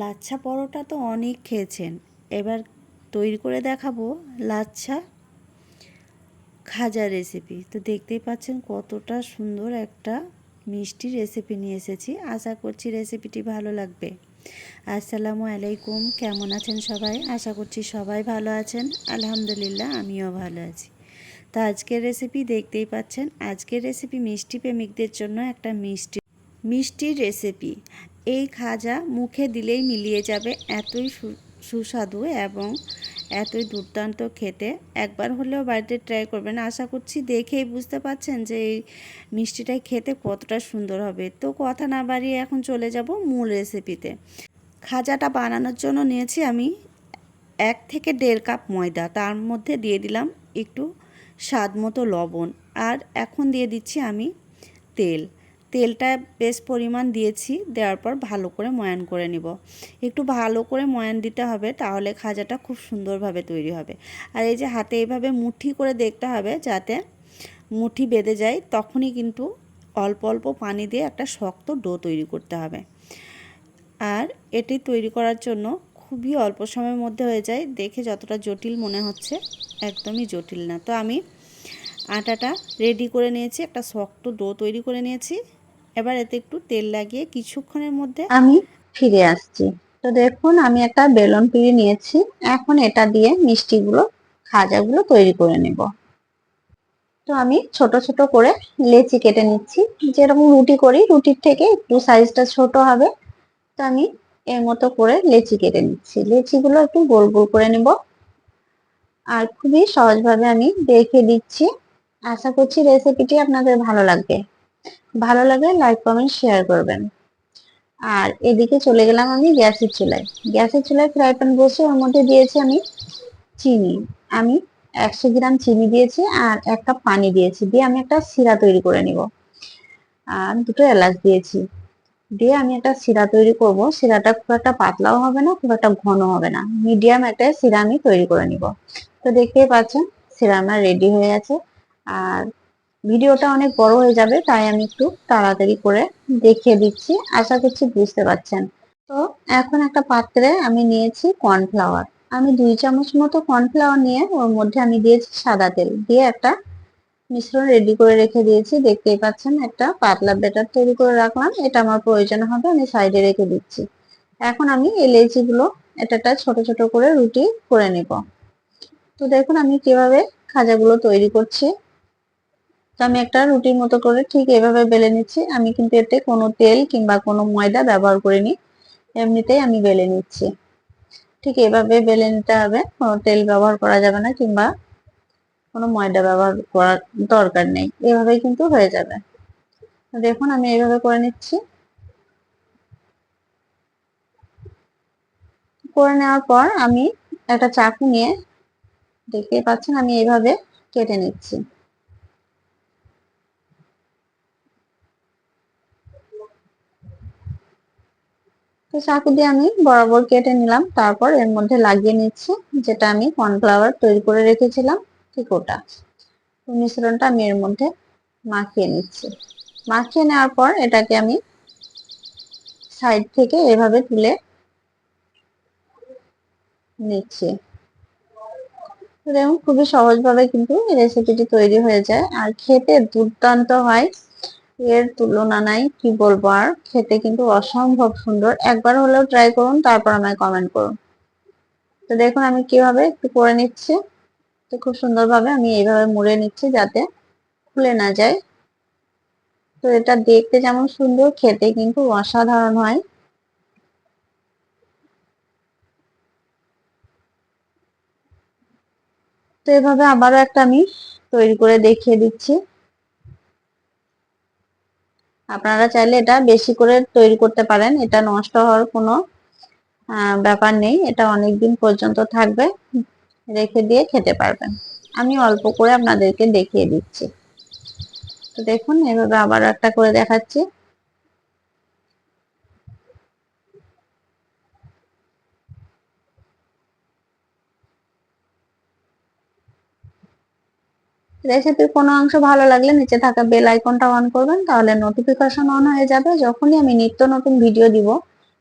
লাচ্ছা পরোটা তো অনেক খেয়েছেন। এবার তৈরি করে দেখাবো লাচ্ছা খাজা রেসিপি তো দেখতেই পাচ্ছেন কতটা সুন্দর একটা মিষ্টি রেসিপি নিয়ে এসেছি। আশা করছি রেসিপিটি ভালো লাগবে। আসসালামু আলাইকুম। কেমন আছেন সবাই? আশা করছি সবাই ভালো আছেন। আলহামদুলিল্লাহ, আমিও ভালো আছি। তো আজকের রেসিপি দেখতেই পাচ্ছেন, আজকের রেসিপি মিষ্টি প্রেমিকদের জন্য একটা মিষ্টি, মিষ্টির রেসিপি এই খাজা মুখে দিলেই মিলিয়ে যাবে এতই সুস্বাদু এবং এতই দুর্দান্ত খেতে। একবার হলেও বাড়িতে ট্রাই করবেন। আশা করছি দেখেই বুঝতে পাচ্ছেন যে এই মিষ্টিটা খেতে কতটা সুন্দর হবে। তো কথা না বাড়িয়ে এখন চলে যাব মূল রেসিপিতে খাজাটা বানানোর জন্য নিয়েছি আমি এক থেকে দেড় কাপ ময়দা। তার মধ্যে দিয়ে দিলাম একটু স্বাদ মতো লবণ। আর এখন দিয়ে দিচ্ছি আমি তেল। তেলটা বেশ পরিমাণ দিয়েছি, দেওয়ার পর ভালো করে ময়ান করে নিব। একটু ভালো করে ময়ান দিতে হবে, তাহলে খাজাটা খুব সুন্দরভাবে তৈরি হবে। আর এই যে হাতে এইভাবে মুঠি করে দেখতে হবে যাতে মুঠি বেঁধে যায়, তখনই কিন্তু অল্প অল্প পানি দিয়ে একটা শক্ত ডো তৈরি করতে হবে। আর এটি তৈরি করার জন্য খুবই অল্প সময়ের মধ্যে হয়ে যায়, দেখে যতটা জটিল মনে হচ্ছে, একদমই জটিল না। তো আমি আটাটা রেডি করে নিয়েছি, একটা শক্ত ডো তৈরি করে নিয়েছি। এবার এতে একটু তেল লাগিয়ে কিছুক্ষণের মধ্যে আমি ফিরে আসছি। তো দেখুন, আমি একটা বেলন পিড়ি নিয়েছি। এখন এটা দিয়ে মিষ্টিগুলো, খাজাগুলো তৈরি করে নেব। তো আমি ছোট ছোট করে লেচি কেটে নিচ্ছি। যেরকম রুটি করি, রুটির থেকে একটু সাইজটা ছোট হবে। তো আমি এর মতো করে লেচি কেটে নিচ্ছি। লেচিগুলো একটু গোল গোল করে নেব। আর খুবই সহজভাবে আমি দেখে দিচ্ছি। আশা করছি রেসিপিটি আপনাদের ভালো লাগবে। ভালো লাগলে লাইক কমেন্ট শেয়ার করবেন। আর এদিকে চলে গেলাম আমি গ্যাসের চুলায়। গ্যাসের চুলায় ফ্রাই প্যান বসে ওর মধ্যে দিয়েছি আমি চিনি। আমি একশো গ্রাম চিনি দিয়েছি আর এক কাপ পানি দিয়েছি। দিয়ে আমি একটা শিরা তৈরি করে নিব। আর দুটো এলাচ দিয়েছি। দিয়ে আমি একটা শিরা তৈরি করব। শিরাটা খুব একটা পাতলাও হবে না, খুব একটা ঘন হবে না। মিডিয়াম একটা শিরা আমি তৈরি করে নিব। তো দেখতেই পাচ্ছেন, শিরা আমার রেডি হয়ে গেছে। আর ভিডিওটা অনেক বড় হয়ে যাবে, তাই আমি একটু তাড়াতাড়ি করে দেখিয়ে দিচ্ছি। আশা করছি বুঝতে পারছেন। তো এখন একটা পাত্রে আমি নিয়েছি কর্নফ্লাওয়ার আমি দুই চামচ মতো কর্নফ্লাওয়ার নিয়ে ওর মধ্যে আমি দিয়েছি সাদা তেল। দিয়ে একটা মিশ্রণ রেডি করে রেখে দিয়েছি। দেখতেই পাচ্ছেন, একটা পাতলা ব্যাটার তৈরি করে রাখলাম। এটা আমার প্রয়োজন হবে, আমি সাইডে রেখে দিচ্ছি। এখন আমি এই লেচিগুলো এটা একটা ছোট ছোট করে রুটি করে নিব। তো দেখুন আমি কীভাবে খাজাগুলো তৈরি করছি। তো আমি একটা রুটির মতো করে ঠিক এভাবে বেলে নিচ্ছি। আমি কিন্তু এতে কোনো তেল কিংবা কোনো ময়দা ব্যবহার করিনি। এমনিতেই আমি বেলে নিচ্ছি। ঠিক এভাবে বেলে নিতে হবে। কোনো তেল ব্যবহার করা যাবে না কিংবা কোনো ময়দা ব্যবহার করার দরকার নেই। এভাবেই কিন্তু হয়ে যাবে। দেখুন, আমি এইভাবে করে নিচ্ছি। করে নেওয়ার পর আমি একটা চাকু নিয়ে দেখতে পাচ্ছেন, আমি এইভাবে কেটে নিচ্ছি। তো চাকু দিয়ে আমি বরাবর কেটে নিলাম। তারপর এর মধ্যে লাগিয়ে নিচ্ছি যেটা আমি কর্নফ্লাওয়ার তৈরি করে রেখেছিলাম, ঠিক ওটা। মিশ্রণটা আমি এর মধ্যে মাখিয়ে নিচ্ছি। মাখিয়ে নেওয়ার পর এটাকে আমি সাইড থেকে এভাবে তুলে নিচ্ছি। খুবই সহজভাবে কিন্তু রেসিপিটি তৈরি হয়ে যায়। আর খেতে দুর্দান্ত হয়। এর তুলনা নাই, কি বলব আর? খেতে কিন্তু অসম্ভব সুন্দর। একবার হলেও ট্রাই করুন, তারপর আমায় কমেন্ট করুন। তো দেখুন আমি কীভাবে একটু করে নিচ্ছি। তো খুব সুন্দরভাবে আমি এইভাবে মুড়ে নিচ্ছি যাতে খুলে না যায়। তো এটা দেখতে যেমন সুন্দর, খেতে কিন্তু অসাধারণ হয়। তো এভাবে আবারও একটা আমি তৈরি করে দেখিয়ে দিচ্ছি। আপনারা চাইলে এটা বেশি করে তৈরি করতে পারেন। এটা নষ্ট হওয়ার কোনো ব্যাপার নেই। এটা অনেক দিন পর্যন্ত থাকবে। রেখে দিয়ে খেতে পারবেন। আমি অল্প করে আপনাদেরকে দেখিয়ে দিচ্ছি। তো দেখুন, এভাবে আবার একটা করে দেখাচ্ছি। রেসিপির কোনো অংশ ভালো লাগলে নিচে থাকা বেল আইকনটা অন করবেন, তাহলে নোটিফিকেশন অন হয়ে যাবে। যখনই আমি নিত্য নতুন ভিডিও দিব,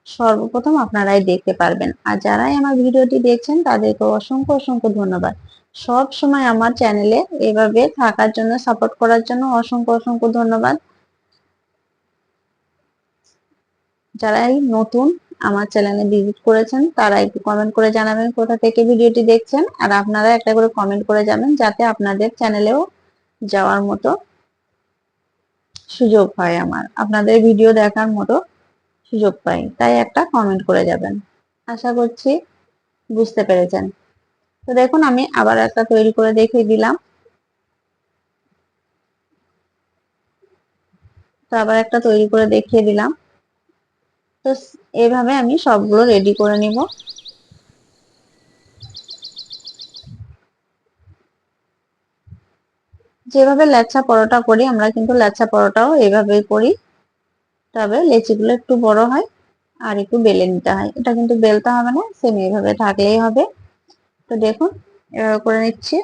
সর্বপ্রথম আপনারাই দেখতে পারবেন। আর যারাই আমার ভিডিওটি দেখছেন তাদেরকে অসংখ্য অসংখ্য ধন্যবাদ। সব সময় আমার চ্যানেলে এভাবে থাকার জন্য সাপোর্ট করার জন্য অসংখ্য অসংখ্য ধন্যবাদ। যারাই নতুন আমার চ্যানেলে ভিজিট করেছেন, তারা একটু কমেন্ট করে জানাবেন কোথা থেকে ভিডিওটি দেখছেন, আর আপনারা একটা করে কমেন্ট করে যাবেন যাতে আপনাদের চ্যানেলেও যাওয়ার মতো সুযোগ হয় আমার। আপনাদের ভিডিও দেখার মতো সুযোগ পাই, তাই একটা কমেন্ট করে যাবেন। আশা করছি বুঝতে পেরেছেন। তো দেখুন, আমি আবার একটা তৈরি করে দেখিয়ে দিলাম। তো আবার একটা তৈরি করে দেখিয়ে দিলাম। তো এইভাবে আমি সবগুলো রেডি করে নিব। যেভাবে ল্যাচা পরোটা করি, আমরা কিন্তু ল্যাচা পরোটাও এইভাবেই করি। তবে লেচিগুলো একটু বড় হয় আর একটু বেলে নিতে হয়। এটা কিন্তু বেলতে হবে না সেম এইভাবে থাকলেই হবে। তো দেখুন, এভাবে করে নিচ্ছি।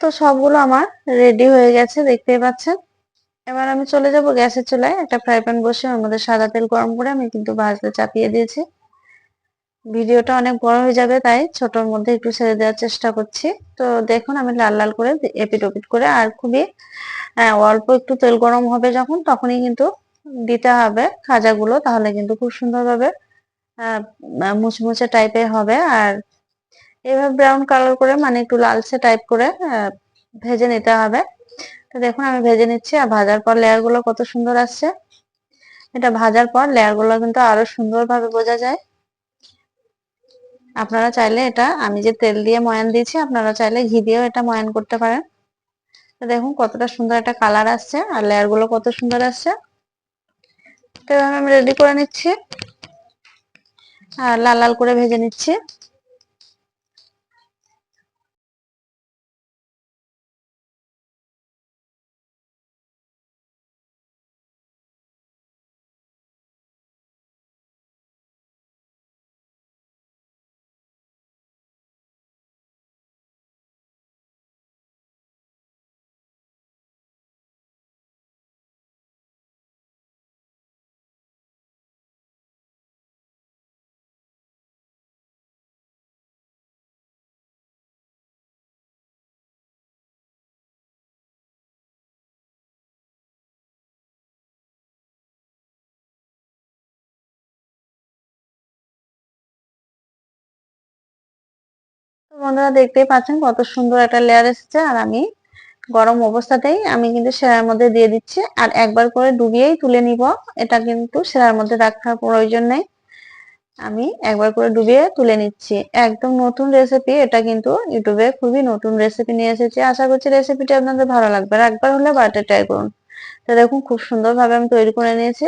তো সবগুলো আমার রেডি হয়ে গেছে, দেখতেই পাচ্ছেন। এবার আমি চলে যাব গ্যাসের চুলায়। একটা ফ্রাই প্যান বসে ওর মধ্যে সাদা তেল গরম করে আমি কিন্তু ভাজতে চাপিয়ে দিয়েছি। ভিডিওটা অনেক বড় হয়ে যাবে, তাই ছোটর মধ্যে একটু ছেড়ে দেওয়ার চেষ্টা করছি। তো দেখুন, আমি লাল লাল করে এপিট ওপিট করে আর খুবই অল্প একটু তেল গরম হবে যখন, তখনই কিন্তু দিতে হবে খাজাগুলো, তাহলে কিন্তু খুব সুন্দরভাবে মুচমুচে টাইপের হবে। আর এভাবে ব্রাউন কালার করে মানে একটু লালচে টাইপ করে ভেজে নিতে হবে। দেখুন, আমি ভেজে নিচ্ছি আর ভাজার পর লেয়ারগুলো কত সুন্দর আসছে। এটা ভাজার পর লেয়ারগুলো কিন্তু আরও সুন্দরভাবে বোঝা যায়। আপনারা চাইলে এটা, আমি যে তেল দিয়ে ময়ান দিয়েছি, আপনারা চাইলে ঘি দিয়েও এটা ময়ান করতে পারেন। দেখুন, কতটা সুন্দর একটা কালার আসছে আর লেয়ারগুলো কত সুন্দর আসছে। তো আমি রেডি করে নিচ্ছি। আর লাল লাল করে ভেজে নিচ্ছি। বন্ধুরা দেখতেই পাচ্ছেন কত সুন্দর একটা লেয়ার এসেছে, আর আমি গরম অবস্থাতেই আমি কিন্তু সেরার মধ্যে দিয়ে দিচ্ছি। আর একবার করে ডুবিয়েই তুলে নিব, এটা কিন্তু সেরার মধ্যে রাখার প্রয়োজন নেই। আমি একবার করে ডুবিয়ে তুলে নিচ্ছি। একদম নতুন রেসিপি এটা কিন্তু ইউটিউবে খুবই নতুন রেসিপি নিয়ে এসেছি। আশা করছি রেসিপিটি আপনাদের ভালো লাগবে। আর একবার হলে বাড়িতে ট্রাই করুন। তো দেখুন, খুব সুন্দরভাবে আমি তৈরি করে নিয়েছি।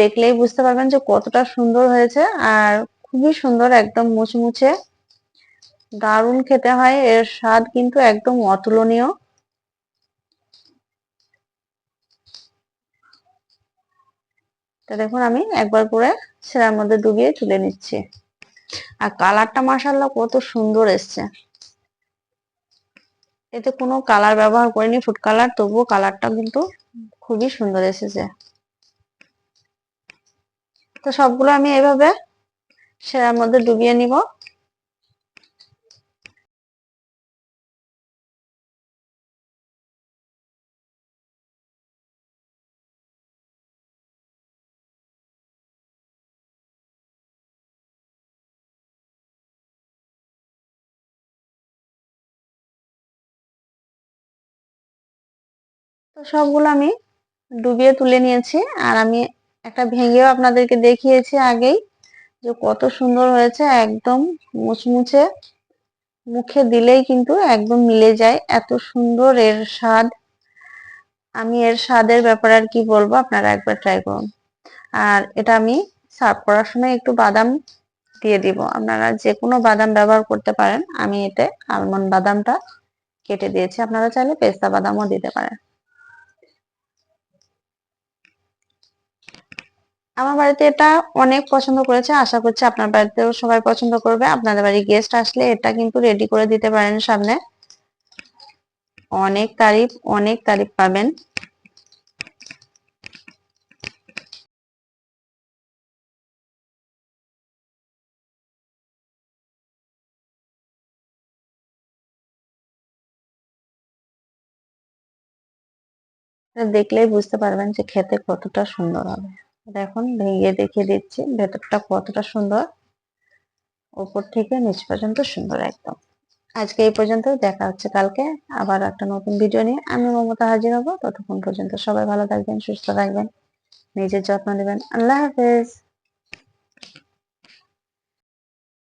দেখলেই বুঝতে পারবেন যে কতটা সুন্দর হয়েছে, আর খুবই সুন্দর, একদম মুচমুচে। দারুণ খেতে হয়, এর স্বাদ কিন্তু একদম অতুলনীয়। তো দেখুন, আমি একবার করে সেরার মধ্যে ডুবিয়ে তুলে নিচ্ছি। আর কালারটা মাসাল্লাহ কত সুন্দর এসছে। এতে কোনো কালার ব্যবহার করিনি, ফুড কালার, তবুও কালারটা কিন্তু খুবই সুন্দর এসেছে। তো সবগুলো আমি এভাবে সেরার মধ্যে ডুবিয়ে নিব। তো সবগুলো আমি ডুবিয়ে তুলে নিয়েছি। আর আমি একটা ভেঙেও আপনাদেরকে দেখিয়েছি আগেই যে কত সুন্দর হয়েছে, একদম মুচমুচে। মুখে দিলেই কিন্তু একদম মিলে যায়। এত সুন্দর এর স্বাদ। আমি এর স্বাদের ব্যাপারে আর কি বলব, আপনারা একবার ট্রাই করুন। আর এটা আমি সার্ভ করার সময় একটু বাদাম দিয়ে দিব। আপনারা যে কোনো বাদাম ব্যবহার করতে পারেন। আমি এতে আলমন্ড বাদামটা কেটে দিয়েছি। আপনারা চাইলে পেস্তা বাদামও দিতে পারেন। আমার বাড়িতে এটা অনেক পছন্দ করেছে। আশা করছি আপনার বাড়িতেও সবাই পছন্দ করবে। আপনাদের বাড়ি গেস্ট আসলে এটা কিন্তু রেডি করে দিতে পারেন সামনে। অনেক তারিফ অনেক তারিফ পাবেন। দেখলেই বুঝতে পারবেন যে খেতে কতটা সুন্দর হবে। দেখুন ভেঙে দেখিয়ে দিচ্ছি। ভেতরটা কতটা সুন্দর। উপর থেকে নিচ পর্যন্ত সুন্দর একদম। আজকে এই পর্যন্ত দেখা হচ্ছে কালকে। আবার একটা নতুন ভিডিও নিয়ে। আমি মমতা হাজির হব। ততক্ষণ পর্যন্ত সবাই ভালো থাকবেন, সুস্থ থাকবেন। নিজের যত্ন নেবেন। আল্লাহ হাফেজ।